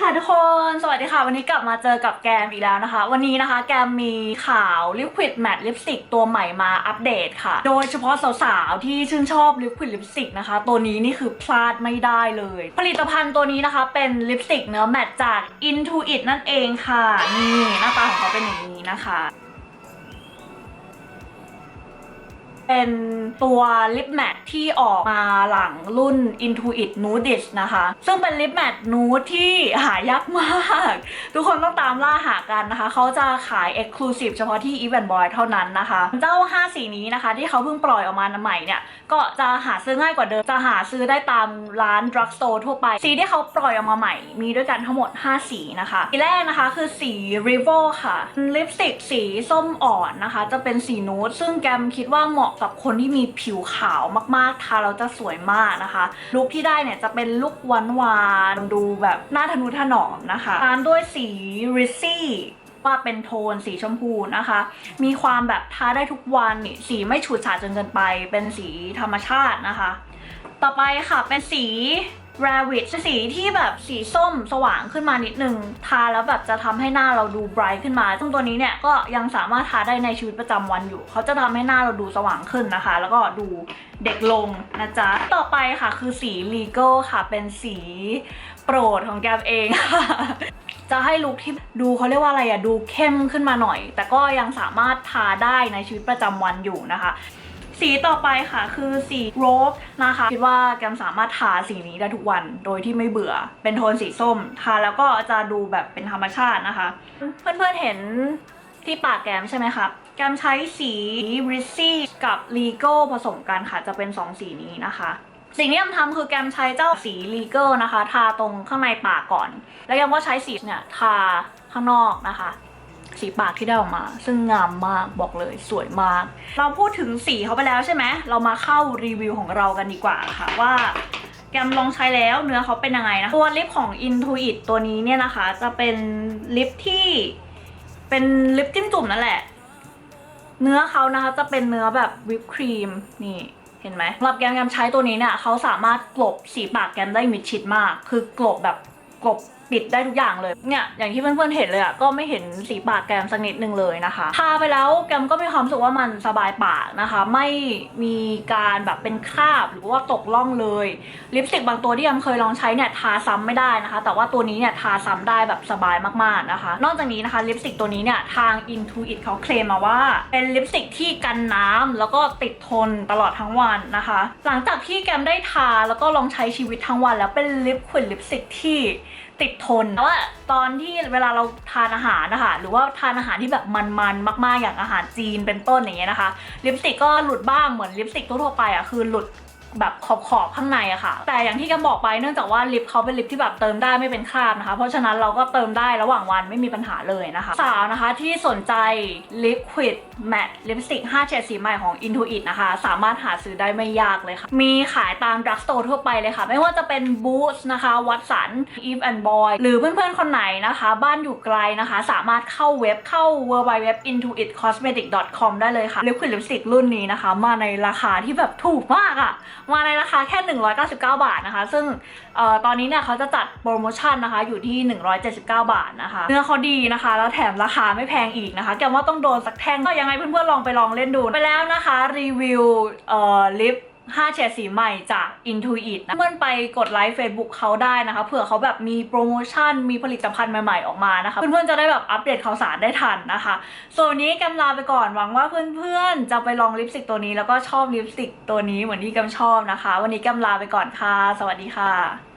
ค่ะทุกคน สวัสดีค่ะ วันนี้กลับมาเจอกับแกมอีกแล้วนะคะ วันนี้นะคะแกมมีข่าว Liquid Matte Lipstick ตัวใหม่มาอัปเดตค่ะ โดยเฉพาะสาวๆ ที่ชื่นชอบ Liquid Lipstick นะคะ ตัวนี้นี่คือพลาดไม่ได้เลย ผลิตภัณฑ์ตัวนี้นะคะเป็นลิปสติกเนื้อแมตจาก Intuit นั่นเองค่ะ นี่หน้าตาของเขาเป็นอย่างนี้นะคะ เป็นตัวลิปแมทที่ออกมาหลังรุ่น Intuit Nudish นะคะ ซึ่งเป็นลิปแมทนูดที่หายากมาก ทุกคนต้องตามล่าหากันนะคะ เขาจะขาย Exclusive เฉพาะที่ e v e n Boy เท่านั้นนะคะ เจ้า 5 สีนี้นะคะ ที่เขาเพิ่งปล่อยออกมาใหม่เนี่ย ก็จะหาซื้อง่ายกว่าเดิม จะหาซื้อได้ตามร้าน drug store ทั่วไป สีที่เขาปล่อยออกมาใหม่ มีด้วยกันทั้งหมด 5 สีนะคะ สีแรกนะคะคือสี Rivo ค่ะ ลิปสติกสีส้มอ่อนนะคะ จะเป็นสีนูดซึ่งแกมคิดว่าเหมาะกับคนที่มีผิวขาวมากๆ ทาแล้วจะสวยมากนะคะ ลุคที่ได้เนี่ยจะเป็นลุคหวานหวานๆดูแบบหน้าทะนุถนอมนะคะตามด้วยสีริซี่ว่าเป็นโทนสีชมพูนะคะ มีความแบบทาได้ทุกวัน สีไม่ฉูดฉาดจนเกินไป เป็นสีธรรมชาตินะคะ ต่อไปค่ะเป็นสี Ravit สีที่แบบสีส้มสว่างขึ้นมานิดนึง ทาแล้วแบบจะทำให้หน้าเราดูไบรท์ขึ้นมา ซึ่งตัวนี้เนี่ยก็ยังสามารถทาได้ในชีวิตประจำวันอยู่ เขาจะทำให้หน้าเราดูสว่างขึ้นนะคะ แล้วก็ดูเด็กลงนะจ๊ะ ต่อไปค่ะคือสี Legal ค่ะ เป็นสีโปรดของแกมเองจะให้ลุคที่ดูเขาเรียกว่าอะไรอะดูเข้มขึ้นมาหน่อย แต่ก็ยังสามารถทาได้ในชีวิตประจำวันอยู่นะคะ สีต่อไปค่ะคือสีโรสนะคะ คิดว่าแกมสามารถทาสีนี้ได้ทุกวันโดยที่ไม่เบื่อ เป็นโทนสีส้ม ทาแล้วก็จะดูแบบเป็นธรรมชาตินะคะ เพื่อนๆเห็นที่ปากแกมใช่ไหมครับแกมใช้สี r i z z y กับ Legal ผสมกันค่ะ จะเป็น 2 สีนี้นะคะสิ่งที่แกมทำคือแกมใช้เจ้าสี Legal นะคะ ทาตรงข้างในปากก่อน แล้วแกมก็ใช้สีเนี่ยทาข้างนอกนะคะ สีปากที่ได้ออกมา ซึ่งงามมากบอกเลยสวยมาก เราพูดถึงสีเขาไปแล้วใช่ไหมเรามาเข้ารีวิวของเรากันดีกว่าค่ะว่าแกมลองใช้แล้วเนื้อเขาเป็นยังไงนะ ตัวลิปของ Intuit ตัวนี้เนี่ยนะคะ จะเป็นลิปที่เป็นลิปจิ้มจุ่มนั่นแหละ เนื้อเขานะคะจะเป็นเนื้อแบบวิปครีมนี่เห็นไหมสำหรับแกมแกมใช้ตัวนี้เนี่ยเขาสามารถกลบสีปากแกมได้มิดชิดมาก คือกลบแบบกลบ ปิดได้ทุกอย่างเลยเนี่ยอย่างที่เพื่อนๆเห็นเลยอะก็ไม่เห็นสีปากแกมสักนิดนึงเลยนะคะทาไปแล้วแกมก็มีความรู้สึกว่ามันสบายปากนะคะ ไม่มีการแบบเป็นคราบหรือว่าตกล่องเลยลิปสติกบางตัวที่แกมเคยลองใช้เนี่ยทาซ้ำไม่ได้นะคะ แต่ว่าตัวนี้เนี่ยทาซ้ำได้แบบสบายมากๆนะคะ นอกจากนี้นะคะลิปสติกตัวนี้เนี่ยทาง Intuit เขาเคลมมาว่า เป็นลิปสติกที่กันน้ำแล้วก็ติดทนตลอดทั้งวันนะคะ หลังจากที่แกมได้ทาแล้วก็ลองใช้ชีวิตทั้งวัน แล้วเป็นลิปควิดลิปสติกที่ ติดทนแต่ว่าตอนที่เวลาเราทานอาหารนะคะหรือว่าทานอาหารที่แบบมันๆมาก ๆ อย่างอาหารจีนเป็นต้นอย่างเงี้ยนะคะ ลิปสติกก็หลุดบ้างเหมือนลิปสติกทั่วไปอะคือหลุด แบบขอบขอบๆข้างในอะค่ะ แต่อย่างที่แกบอกไปเนื่องจากว่าลิปเขาเป็นลิปที่แบบเติมได้ไม่เป็นคราบนะคะ เพราะฉะนั้นเราก็เติมได้ระหว่างวันไม่มีปัญหาเลยนะคะสาวนะคะที่สนใจ Liquid Matte Lipstick 5เฉดสีใหม่ของ Intuit นะคะ สามารถหาซื้อได้ไม่ยากเลยค่ะ มีขายตาม drug store ทั่วไปเลยค่ะ ไม่ว่าจะเป็น Boots นะคะวัตสัน Eve and Boy หรือเพื่อนๆคนไหนนะคะ บ้านอยู่ไกลนะคะ สามารถเข้าเว็บเข้า www.intuitcosmetic.com ได้เลยค่ะ Liquid Lipstick รุ่นนี้นะคะ มาในราคาที่แบบถูกมากอะมาในราคาแค่ 199 บาทนะคะ ซึ่งออตอนนี้เนี่ยเขาจะจัดโปรโมชั่นนะคะอยู่ที่ 179 บาทนะคะ เนื้อเขาดีนะคะ แล้วแถมราคาไม่แพงอีกนะคะแกว่าต้องโดนสักแท่งก็ยังไงเพื่อนๆลองไปลองเล่นดูไปแล้วนะคะรีวิวลิป 5เฉดสีใหม่จาก Intuit นะเพื่อนไปกดไลค์ Facebook เขาได้นะคะ เผื่อเขาแบบมีโปรโมชั่น มีผลิตภัณฑ์ใหม่ๆออกมานะคะ เพื่อนๆจะได้แบบอัปเดตข่าวสารได้ทันนะคะ ส่วนนี้กำลาไปก่อนหวังว่าเพื่อนๆจะไปลองลิปสติกตัวนี้แล้วก็ชอบลิปสติกตัวนี้เหมือนที่กำชอบนะคะ วันนี้กำลาไปก่อนค่ะ สวัสดีค่ะ